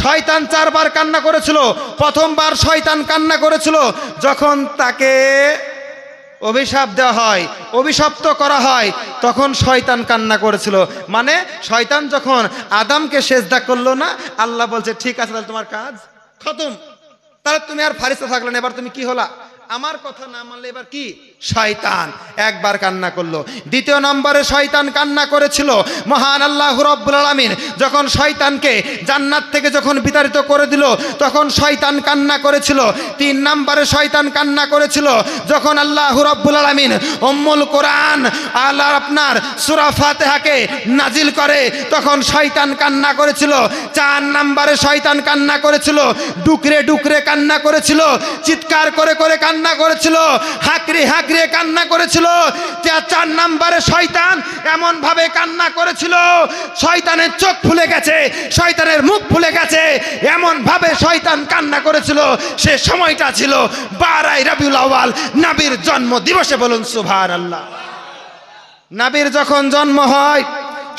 শয়তান চারবার কান্না করেছিল। প্রথমবার শয়তান কান্না করেছিল, যখন তাকে অভিশাপ দেওয়া হয়, অভিশপ্ত করা হয়, তখন শয়তান কান্না করেছিল। মানে শয়তান যখন আদামকে সেজদা করল না, আল্লাহ বলছে, ঠিক আছে, তাহলে তোমার কাজ খতম। তাহলে তুমি আর ফারিস্তা থাকলে না, এবার তুমি কি হলা? আমার কথা না মানলে এবার কি? শয়তান একবার কান্না করল। দ্বিতীয় নম্বরে শয়তান কান্না করেছিল। মহান আল্লাহ রব্বুল আলামিন যখন শয়তানকে জান্নাত থেকে যখন বিতাড়িত করে দিল, তখন শয়তান কান্না করেছিল। তিন নম্বরে শয়তান কান্না করেছিল যখন আল্লাহ রব্বুল আলামিন উম্মুল কোরআন আল্লাহ আপনার সূরা ফাতিহাকে নাজিল করে, তখন শয়তান কান্না করেছিল। চার নম্বরে শয়তান কান্না করেছিল, ডুকরে ডুকরে কান্না করেছিল, চিৎকার করে করে কান্না করেছিল। হাকরে হাকরে কান্না করেছিল। চার নাম্বারে শয়তান এমন ভাবে কান্না করেছিল। শয়তানের চোখ ফুলে গেছে, শয়তানের মুখ ফুলে গেছে। এমন ভাবে শয়তান কান্না করেছিল। সে সময়টা ছিল বারাই রবিউল আওয়াল নাবির জন্ম দিবসে বলুন সুভার আল্লাহ নাবির যখন জন্ম হয়,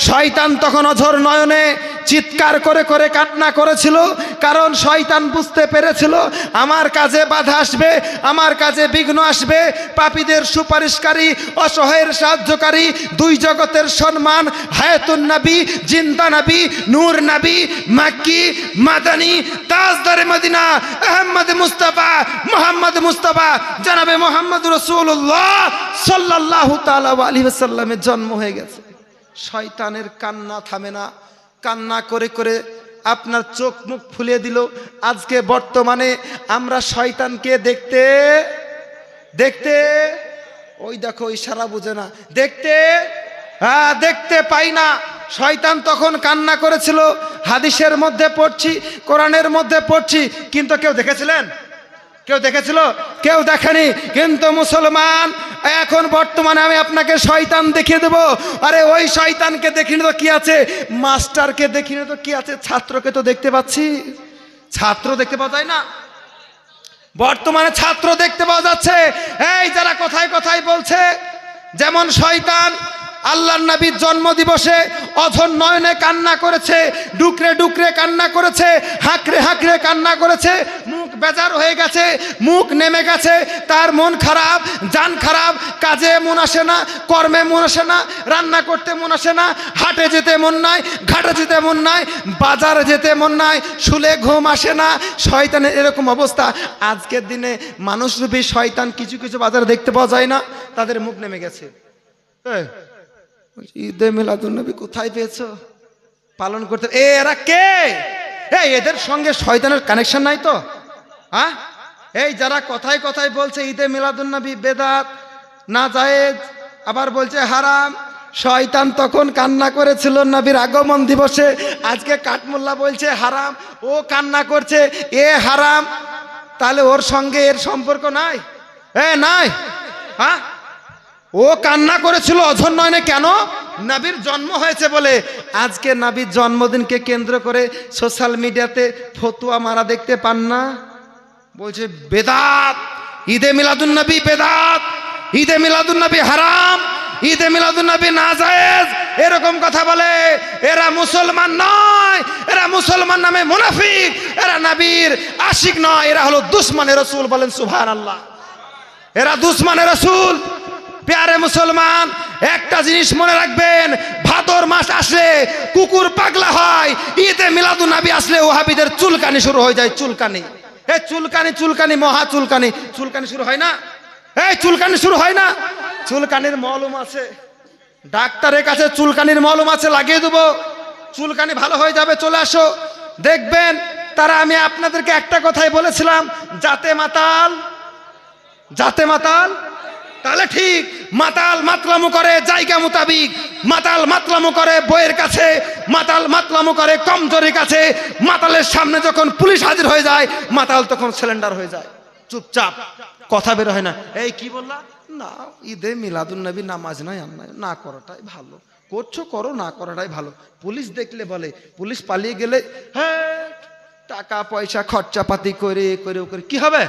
শয়তান তখন অঝর নয়নে চিৎকার করে করে কান্না করেছিল, কারণ শয়তান বুঝতে পেরেছিল, আমার কাজে বাধা আসবে, আমার কাজে বিঘ্ন আসবে, পাপীদের সুপারিশকারী, অসহায়ের সাহায্যকারী, দুই জগতের সম্মান, হায়াতুন নবী, জিন্দা নবী, নূর নবী, মাক্কি, মাদানী, তাজদারে মদিনা, আহমদ মুস্তাফা, মোহাম্মদ মুস্তাফা, জানাবে মোহাম্মদ রসুল্লাহ সাল্লাল্লাহু তাআলা আলাইহি ওয়াসাল্লামের জন্ম হয়ে গেছে। শয়তানের কান্না থামে না। কান্না করে করে আপনার চোখ মুখ ফুলিয়ে দিল। আজকে বর্তমানে আমরা শয়তানকে দেখতে দেখতে, ওই দেখো, ইশারা বুঝে না। দেখতে হ্যাঁ দেখতে পাই না। শয়তান তখন কান্না করেছিল। হাদিসের মধ্যে পড়ছি, কোরআনের মধ্যে পড়ছি। কিন্তু কেউ দেখেছিলেন? কেউ দেখেছিল? কেউ দেখেনি। কিন্তু মুসলমান এখন বর্তমানে আমি আপনাকে শয়তান দেখিয়ে দেব। আরে ওই শয়তানকে দেখিনি তো কি আছে? মাস্টারকে দেখিনি তো কি আছে? ছাত্রকে তো দেখতে পাচ্ছি। ছাত্র দেখতে পাওয়া যায় না। বর্তমানে ছাত্র দেখতে পাওয়া যাচ্ছে। এই যারা কথায় কথায় বলছে, যেমন শয়তান আল্লাহ নবীর জন্ম দিবসে অধর নয়নে কান্না করেছে ডুকরে ডুকরে কান্না করেছে হাঁকড়ে হাঁকড়ে কান্না করেছে মুখ বেজার হয়ে গেছে মুখ নেমে গেছে তার মন খারাপ জান খারাপ কাজে মন আসে না কর্মে মন আসে না রান্না করতে মন আসে না হাটে যেতে মন নাই ঘাটে যেতে মন নাই বাজারে যেতে মন নাই শুলে ঘুম আসে না শয়তানের এরকম অবস্থা। আজকের দিনে মানুষরূপী শয়তান কিছু কিছু বাজারে দেখতে পাওয়া যায় না তাদের মুখ নেমে গেছে। এই, বলছি, ঈদে মিলাদুন্নবী কোথায় পেয়েছ? পালন করতে এ এরা কে? এই এদের সঙ্গে শয়তানের কানেকশন নাই তো? হ্যাঁ এই যারা কথায় কথায় বলছে ঈদে মিলাদুন্নবী বেদাত না জায়েজ আবার বলছে হারাম শয়তান তখন কান্না করেছিল নবীর আগমন দিবসে। আজকে কাঠমোল্লা বলছে হারাম ও কান্না করছে এ হারাম। তাহলে ওর সঙ্গে এর সম্পর্ক নাই? এ নাই? হ্যাঁ ও কান্না করেছিল, অঝর নয়নে কেন? নাবির জন্ম হয়েছে বলে আজকে নাবির জন্মদিনকে কেন্দ্র করে সোশ্যাল মিডিয়াতে ফতুয়া মারা দেখতে পান না? বলছে, বেদাত, ঈদে মিলাদুন নবী বেদাত, ঈদে মিলাদুন নবী হারাম, ঈদে মিলাদুন নবী নাজায়েজ। এরকম কথা বলে, এরা মুসলমান নয়, এরা মুসলমান নামে মুনাফিক, এরা নবীর আশিক নয়, এরা হলো দুশ্মনের রসুল বলেন সুবহানাল্লাহ। এরা দুশ্মনের রসুল। প্যারে মুসলমান, একটা জিনিস মনে রাখবেন, ভাদর মাস আসলে কুকুর পাগলা হয়, ঈদে মিলাদুন নবী আসলে ওহাবিদের চুলকানি শুরু হয়ে যায়, চুলকানি। এ চুলকানি চুলকানি, মহা চুলকানি। চুলকানি শুরু হয় না? এই চুলকানি শুরু হয় না? চুলকানির মলম আছে। ডাক্তারের কাছে চুলকানির মলম আছে, লাগিয়ে দেবো। চুলকানি ভালো হয়ে যাবে, চলে আসো। দেখবেন, তারা আমি আপনাদেরকে একটা কথাই বলেছিলাম যাতে মাতাল যাতে মাতাল তাহলে ঠিক মাতাল মাতলামো করে জায়গা মোতাবিক, মাতাল মাতলামো করে বইয়ের কাছে, মাতাল মাতলামো করে কমজোরির কাছে, মাতালের সামনে যখন পুলিশ হাজির হয়ে যায়, মাতাল তখন সিলিন্ডার হয়ে যায়। চুপচাপ, কথা বের হয় না। এই কি বললা? না, ঈদে মিলাদুন নবী নামাজ নাই, আর নাই। না করাটাই ভালো। করছ, করো, না করাটাই ভালো। পুলিশ দেখলে বলে, পুলিশ পালিয়ে গেলে হ্যাঁ টাকা পয়সা খরচাপাতি করে করে করে, কি হবে?